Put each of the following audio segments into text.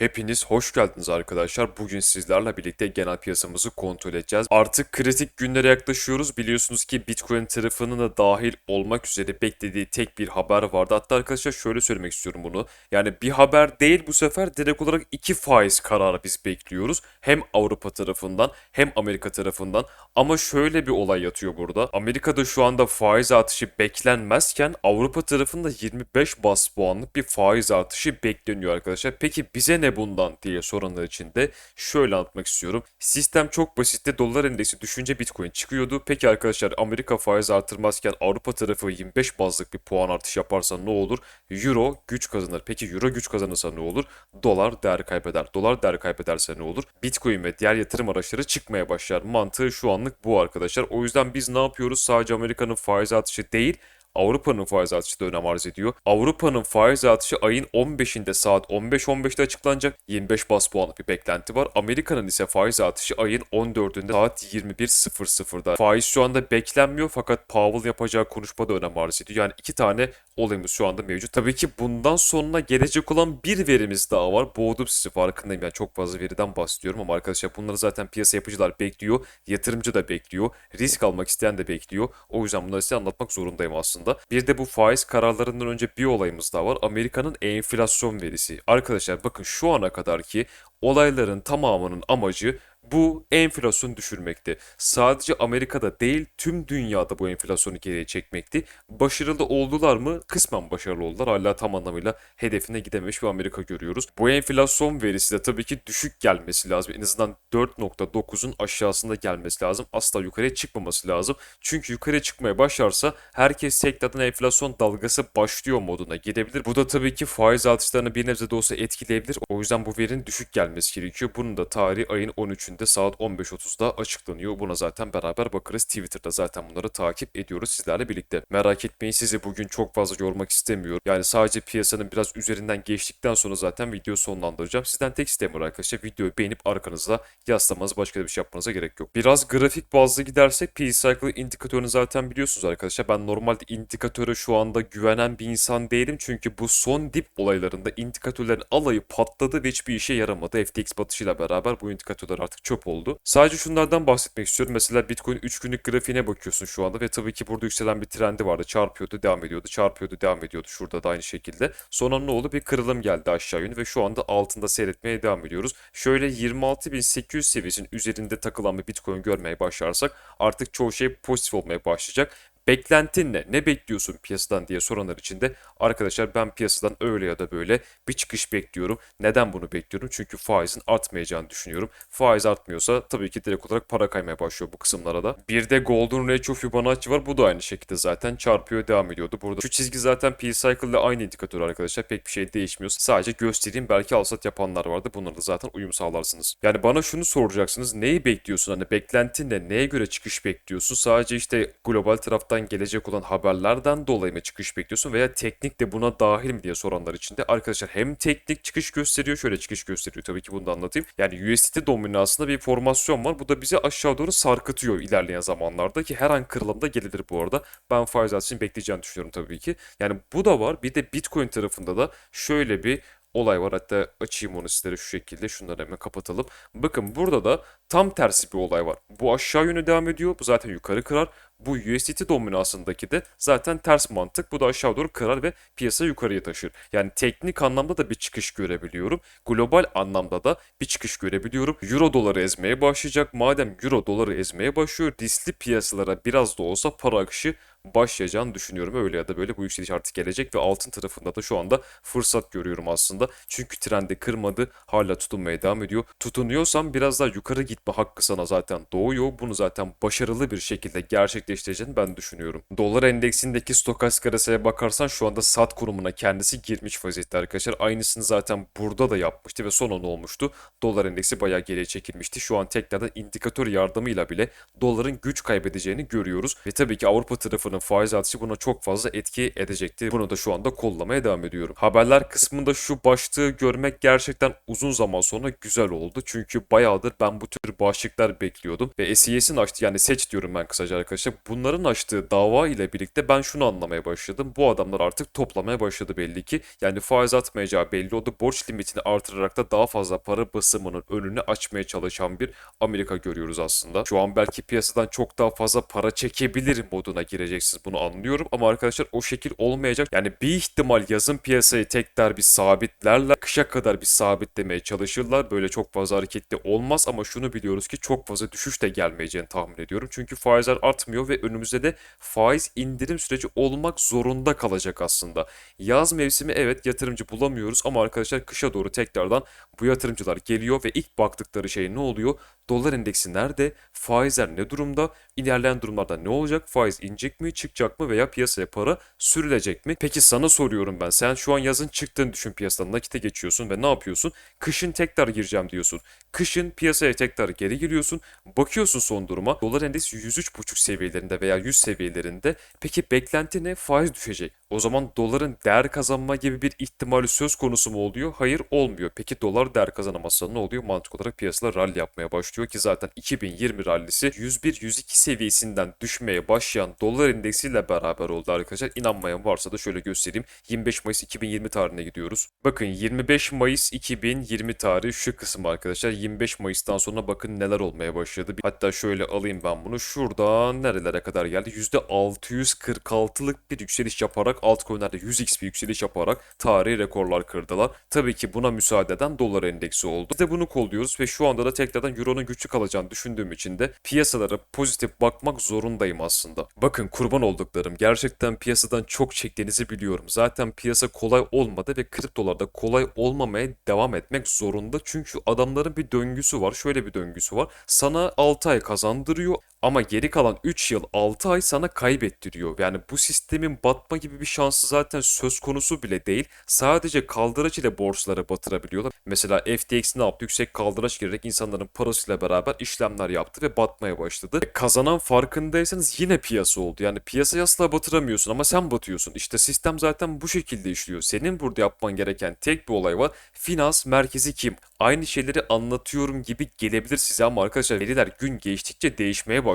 Hepiniz hoş geldiniz arkadaşlar. Bugün sizlerle birlikte genel piyasamızı kontrol edeceğiz. Artık kritik günlere yaklaşıyoruz. Biliyorsunuz ki Bitcoin tarafının da dahil olmak üzere beklediği tek bir haber vardı. Hatta arkadaşlar şöyle söylemek istiyorum bunu. Yani bir haber değil bu sefer direkt olarak iki faiz kararı biz bekliyoruz. Hem Avrupa tarafından hem Amerika tarafından. Ama şöyle bir olay yatıyor burada. Amerika'da şu anda faiz artışı beklenmezken Avrupa tarafında 25 bas puanlık bir faiz artışı bekleniyor arkadaşlar. Peki bize ne bundan diye soranlar için de şöyle anlatmak istiyorum. Sistem çok basitti. Dolar endeksi düşünce Bitcoin çıkıyordu. Peki arkadaşlar Amerika faiz artırmazken Avrupa tarafı 25 bazlık bir puan artış yaparsa ne olur? Euro güç kazanır. Peki Euro güç kazanırsa ne olur? Dolar değer kaybeder. Dolar değer kaybederse ne olur? Bitcoin ve diğer yatırım araçları çıkmaya başlar. Mantığı şu anlık bu arkadaşlar. O yüzden biz ne yapıyoruz? Sadece Amerika'nın faiz artışı değil Avrupa'nın faiz artışı da önem arz ediyor. Avrupa'nın faiz artışı ayın 15'inde saat 15.15'te açıklanacak. 25 bas puanlık bir beklenti var. Amerika'nın ise faiz artışı ayın 14'ünde saat 21.00'da. Faiz şu anda beklenmiyor fakat Powell yapacağı konuşmada önem arz ediyor. Yani iki tane olayımız şu anda mevcut. Tabii ki bundan sonra gelecek olan bir verimiz daha var. Boğdum sizi farkındayım. Yani çok fazla veriden bahsediyorum ama arkadaşlar bunları zaten piyasa yapıcılar bekliyor. Yatırımcı da bekliyor. Risk almak isteyen de bekliyor. O yüzden bunları size anlatmak zorundayım aslında. Bir de bu faiz kararlarından önce bir olayımız daha var. Amerika'nın enflasyon verisi. Arkadaşlar bakın şu ana kadar ki olayların tamamının amacı bu enflasyonu düşürmekti. Sadece Amerika'da değil tüm dünyada bu enflasyonu geriye çekmekti. Başarılı oldular mı? Kısmen başarılı oldular. Hala tam anlamıyla hedefine gidememiş bir Amerika görüyoruz. Bu enflasyon verisi de tabii ki düşük gelmesi lazım. En azından 4.9'un aşağısında gelmesi lazım. Asla yukarıya çıkmaması lazım. Çünkü yukarıya çıkmaya başlarsa herkes tekrardan enflasyon dalgası başlıyor moduna gidebilir. Bu da tabii ki faiz artışlarını bir nebze de olsa etkileyebilir. O yüzden bu verinin düşük gelmesi gerekiyor. Bunun da tarihi ayın 13'ünde saat 15.30'da açıklanıyor. Buna zaten beraber bakarız. Twitter'da zaten bunları takip ediyoruz sizlerle birlikte. Merak etmeyin sizi bugün çok fazla yormak istemiyorum. Yani sadece piyasanın biraz üzerinden geçtikten sonra zaten videoyu sonlandıracağım. Sizden tek isteğim var arkadaşlar. Videoyu beğenip arkanızda yaslamanız başka bir şey yapmanıza gerek yok. Biraz grafik bazlı gidersek P-Cycle indikatörünü zaten biliyorsunuz arkadaşlar. Ben normalde indikatöre şu anda güvenen bir insan değilim. Çünkü bu son dip olaylarında indikatörlerin alayı patladı ve hiçbir işe yaramadı. FTX batışıyla beraber bu indikatörler artık çöp oldu. Sadece şunlardan bahsetmek istiyorum. Mesela Bitcoin 3 günlük grafiğine bakıyorsun şu anda ve tabii ki burada yükselen bir trendi vardı. Çarpıyordu, devam ediyordu, çarpıyordu, devam ediyordu. Şurada da aynı şekilde. Sonra ne oldu? Bir kırılım geldi aşağı yönlü ve şu anda altında seyretmeye devam ediyoruz. Şöyle 26.800 seviyesinin üzerinde takılan bir Bitcoin görmeye başlarsak artık çoğu şey pozitif olmaya başlayacak. Beklentin ne? Ne bekliyorsun piyasadan diye soranlar için de arkadaşlar ben piyasadan öyle ya da böyle bir çıkış bekliyorum. Neden bunu bekliyorum? Çünkü faizin artmayacağını düşünüyorum. Faiz artmıyorsa tabii ki direkt olarak para kaymaya başlıyor bu kısımlara da. Bir de Golden Ratio Fibonacci var. Bu da aynı şekilde zaten çarpıyor devam ediyordu. Burada şu çizgi zaten P-Cycle ile aynı indikatör arkadaşlar. Pek bir şey değişmiyor. Sadece göstereyim belki alsat yapanlar vardı. Bunları da zaten uyum sağlarsınız. Yani bana şunu soracaksınız. Neyi bekliyorsun? Hani beklentin ne? Neye göre çıkış bekliyorsun? Sadece işte global taraftan gelecek olan haberlerden dolayı mı çıkış bekliyorsun veya teknik de buna dahil mi diye soranlar için de arkadaşlar hem teknik çıkış gösteriyor şöyle çıkış gösteriyor tabii ki bunu da anlatayım. Yani USDT dominansında bir formasyon var. Bu da bizi aşağı doğru sarkıtıyor ilerleyen zamanlarda ki her an kırılımda gelir bu arada. Ben faiz artışını bekleyeceğini düşünüyorum tabii ki. Yani bu da var. Bir de Bitcoin tarafında da şöyle bir olay var. Hatta açayım onu sizlere şu şekilde. Şunları hemen kapatalım. Bakın burada da tam tersi bir olay var. Bu aşağı yönü devam ediyor. Bu zaten yukarı kırar. Bu USDT dominansındaki de zaten ters mantık. Bu da aşağı doğru kırar ve piyasa yukarıya taşır. Yani teknik anlamda da bir çıkış görebiliyorum. Global anlamda da bir çıkış görebiliyorum. Euro doları ezmeye başlayacak. Madem Euro doları ezmeye başlıyor, riskli piyasalara biraz da olsa para akışı başlayacağını düşünüyorum. Öyle ya da böyle bu yükseliş artık gelecek ve altın tarafında da şu anda fırsat görüyorum aslında. Çünkü trendi kırmadı. Hala tutunmaya devam ediyor. Tutunuyorsam biraz daha yukarı gitme hakkı sana zaten doğuyor. Bunu zaten başarılı bir şekilde gerçekleştireceğini ben düşünüyorum. Dolar endeksindeki stokastik arasaya bakarsan şu anda sat konumuna kendisi girmiş vaziyette arkadaşlar. Aynısını zaten burada da yapmıştı ve son olmuştu? Dolar endeksi bayağı geriye çekilmişti. Şu an tekrardan indikatör yardımıyla bile doların güç kaybedeceğini görüyoruz. Ve tabii ki Avrupa tarafı tarafının faiz artışı buna çok fazla etki edecektir. Bunu da şu anda kollamaya devam ediyorum. Haberler kısmında şu başlığı görmek gerçekten uzun zaman sonra güzel oldu. Çünkü bayağıdır ben bu tür başlıklar bekliyordum. Ve SES'in açtığı yani seç diyorum ben kısaca arkadaşlar. Bunların açtığı dava ile birlikte ben şunu anlamaya başladım. Bu adamlar artık toplamaya başladı belli ki. Yani faiz atmayacağı belli oldu. Borç limitini artırarak da daha fazla para basımının önünü açmaya çalışan bir Amerika görüyoruz aslında. Şu an belki piyasadan çok daha fazla para çekebilir moduna gireceksiniz bunu anlıyorum. Ama arkadaşlar o şekil olmayacak. Yani bir ihtimal yazın piyasayı tekrar bir sabitlerle kışa kadar bir sabitlemeye çalışırlar. Böyle çok fazla hareketli olmaz ama şunu biliyoruz ki çok fazla düşüş de gelmeyeceğini tahmin ediyorum. Çünkü faizler artmıyor ve önümüzde de faiz indirim süreci olmak zorunda kalacak aslında. Yaz mevsimi evet yatırımcı bulamıyoruz ama arkadaşlar kışa doğru tekrardan bu yatırımcılar geliyor ve ilk baktıkları şey ne oluyor? Dolar endeksi nerede? Faizler ne durumda? İlerleyen durumlarda ne olacak? Faiz inecek mi, çıkacak mı veya piyasaya para sürülecek mi? Peki sana soruyorum ben. Sen şu an yazın çıktığını düşün piyasadan. Nakite geçiyorsun ve ne yapıyorsun? Kışın tekrar gireceğim diyorsun. Kışın piyasaya tekrar geri giriyorsun. Bakıyorsun son duruma. Dolar endeksi 103.5 seviyelerinde veya 100 seviyelerinde. Peki beklenti ne? Faiz düşecek. O zaman doların değer kazanma gibi bir ihtimali söz konusu mu oluyor? Hayır olmuyor. Peki dolar değer kazanamazsa ne oluyor? Mantık olarak piyasalar rally yapmaya başlıyor ki zaten 2020 rallisi 101-102 seviyesinden düşmeye başlayan dolar endeksiyle beraber oldu arkadaşlar. İnanmayan varsa da şöyle göstereyim. 25 Mayıs 2020 tarihine gidiyoruz. Bakın 25 Mayıs 2020 tarihi şu kısım arkadaşlar. 25 Mayıs'tan sonra bakın neler olmaya başladı. Hatta şöyle alayım ben bunu. Şuradan nerelere kadar geldi? %646'lık bir yükseliş yaparak altcoin'lerde 100x bir yükseliş yaparak tarihi rekorlar kırdılar. Tabii ki buna müsaade eden dolar endeksi oldu. Biz de bunu kolluyoruz ve şu anda da tekrardan euronun güçlü kalacağını düşündüğüm için de piyasalara pozitif bakmak zorundayım aslında. Bakın kurban olduklarım gerçekten piyasadan çok çektiğinizi biliyorum. Zaten piyasa kolay olmadı ve kriptolarda kolay olmamaya devam etmek zorunda. Çünkü adamların bir döngüsü var. Şöyle bir döngüsü var. Sana 6 ay kazandırıyor ama geri kalan 3 yıl 6 ay sana kaybettiriyor. Yani bu sistemin batma gibi bir şansı zaten söz konusu bile değil. Sadece kaldıraç ile borçları batırabiliyorlar. Mesela FTX ne yaptı? Yüksek kaldıraç girerek insanların parasıyla beraber işlemler yaptı ve batmaya başladı. E, Kazanan farkındaysanız yine piyasa oldu. Yani piyasayı asla batıramıyorsun ama sen batıyorsun. İşte sistem zaten bu şekilde işliyor. Senin burada yapman gereken tek bir olay var. Finans merkezi kim? Aynı şeyleri anlatıyorum gibi gelebilir size ama arkadaşlar veriler gün geçtikçe değişmeye başlıyor.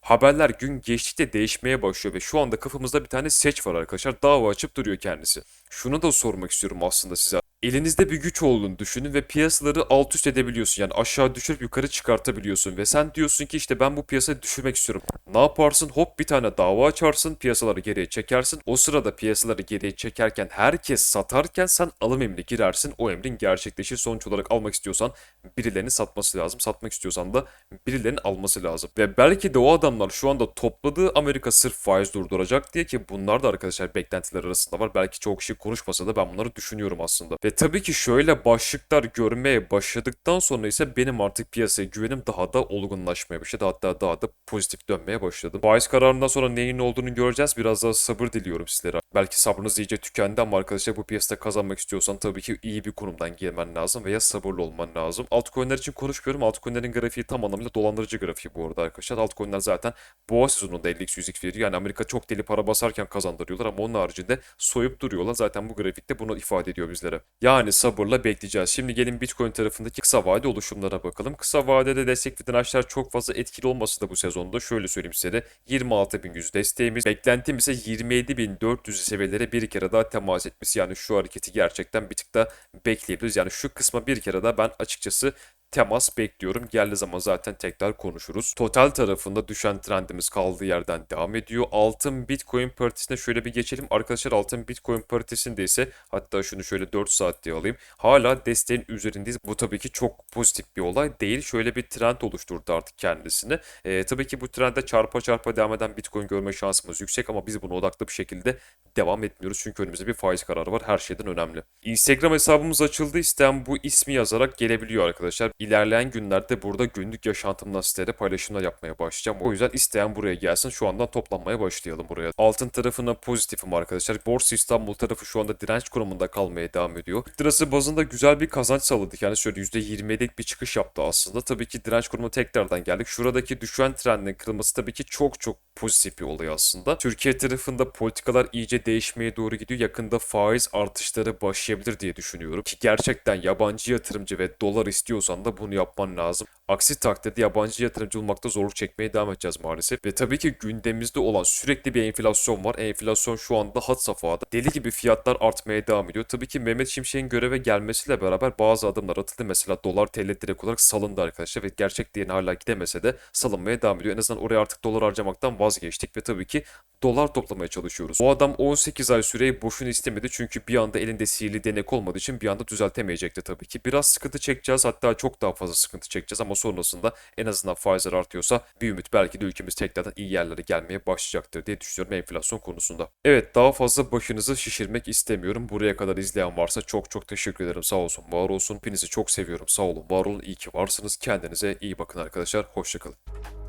Haberler gün geçtikçe değişmeye başlıyor ve şu anda kafamızda bir tane seç var arkadaşlar. Dava açıp duruyor kendisi. Şunu da sormak istiyorum aslında size. Elinizde bir güç olduğunu düşünün ve piyasaları alt üst edebiliyorsun. Yani aşağı düşürüp yukarı çıkartabiliyorsun. Ve sen diyorsun ki işte ben bu piyasayı düşürmek istiyorum. Ne yaparsın? Hop bir tane dava açarsın. Piyasaları geriye çekersin. O sırada piyasaları geriye çekerken herkes satarken sen alım emri girersin. O emrin gerçekleşir. Sonuç olarak almak istiyorsan birilerinin satması lazım. Satmak istiyorsan da birilerinin alması lazım. Ve belki de o adamlar şu anda topladığı Amerika sırf faiz durduracak diye ki bunlar da arkadaşlar beklentiler arasında var. Belki çok kişi konuşmasa da ben bunları düşünüyorum aslında. Ve tabii ki şöyle başlıklar görmeye başladıktan sonra ise benim artık piyasaya güvenim daha da olgunlaşmaya başladı. Hatta daha da pozitif dönmeye başladım. Faiz kararından sonra neyin olduğunu göreceğiz. Biraz daha sabır diliyorum sizlere. Belki sabrınız iyice tükendi ama arkadaşlar bu piyasada kazanmak istiyorsan tabii ki iyi bir konumdan girmen lazım veya sabırlı olman lazım. Altcoin'ler için konuşmuyorum. Altcoin'lerin grafiği tam anlamıyla dolandırıcı grafiği bu arada arkadaşlar. Altcoin'ler zaten boğa sezonunda 50x 100x veriyor. Yani Amerika çok deli para basarken kazandırıyorlar ama onun haricinde soyup duruyorlar. Zaten bu grafikte bunu ifade ediyor bizlere. Yani sabırla bekleyeceğiz. Şimdi gelin Bitcoin tarafındaki kısa vade oluşumlara bakalım. Kısa vadede destek dirençler çok fazla etkili olmasa da bu sezonda şöyle söyleyeyim size de 26.100 desteğimiz. Beklentim ise 27.400 seviyelere bir kere daha temas etmesi. Yani şu hareketi gerçekten bir tık da bekleyebiliriz. Yani şu kısma bir kere daha ben açıkçası temas bekliyorum. Geldiği zaman zaten tekrar konuşuruz. Total tarafında düşen trendimiz kaldığı yerden devam ediyor. Altın Bitcoin paritesine şöyle bir geçelim. Arkadaşlar altın Bitcoin paritesinde ise hatta şunu şöyle 4 saat diye alayım. Hala desteğin üzerindeyiz. Bu tabii ki çok pozitif bir olay değil. Şöyle bir trend oluşturdu artık kendisini. Ee, tabii ki bu trende çarpa çarpa devam eden Bitcoin görme şansımız yüksek ama biz buna odaklı bir şekilde devam etmiyoruz. Çünkü önümüzde bir faiz kararı var. Her şeyden önemli. Instagram hesabımız açıldı. İsteyen bu ismi yazarak gelebiliyor arkadaşlar. İlerleyen günlerde burada günlük yaşantımdan sizlere paylaşımlar yapmaya başlayacağım. O yüzden isteyen buraya gelsin. Şu andan toplanmaya başlayalım buraya. Altın tarafına pozitifim arkadaşlar. Borsa İstanbul tarafı şu anda direnç konumunda kalmaya devam ediyor. Lirası bazında güzel bir kazanç sağladık. Yani şöyle %27'lik bir çıkış yaptı aslında. Tabii ki direnç konumuna tekrardan geldik. Şuradaki düşen trendin kırılması tabii ki çok çok pozitif bir olay aslında. Türkiye tarafında politikalar iyice değişmeye doğru gidiyor. Yakında faiz artışları başlayabilir diye düşünüyorum. Ki gerçekten yabancı yatırımcı ve dolar istiyorsan da bunu yapman lazım. Aksi takdirde yabancı yatırımcı olmakta zorluk çekmeye devam edeceğiz maalesef. Ve tabii ki gündemimizde olan sürekli bir enflasyon var. Enflasyon şu anda had safhada. Deli gibi fiyatlar artmaya devam ediyor. Tabii ki Mehmet Şimşek'in göreve gelmesiyle beraber bazı adımlar atıldı. Mesela dolar TL direkt olarak salındı arkadaşlar ve gerçek değerine hala gidemese de salınmaya devam ediyor. En azından oraya artık dolar harcamaktan vazgeçtik ve tabii ki dolar toplamaya çalışıyoruz. O adam 18 ay süreyi boşuna istemedi çünkü bir anda elinde sihirli denek olmadığı için bir anda düzeltemeyecekti tabii ki. Biraz sıkıntı çekeceğiz hatta daha fazla sıkıntı çekeceğiz ama sonrasında en azından faizler artıyorsa bir ümit belki de ülkemiz tekrardan iyi yerlere gelmeye başlayacaktır diye düşünüyorum enflasyon konusunda. Evet daha fazla başınızı şişirmek istemiyorum. Buraya kadar izleyen varsa çok çok teşekkür ederim. Sağ olsun, var olsun. Hepinizi çok seviyorum. Sağ olun, var olun. İyi ki varsınız. Kendinize iyi bakın arkadaşlar. Hoşçakalın.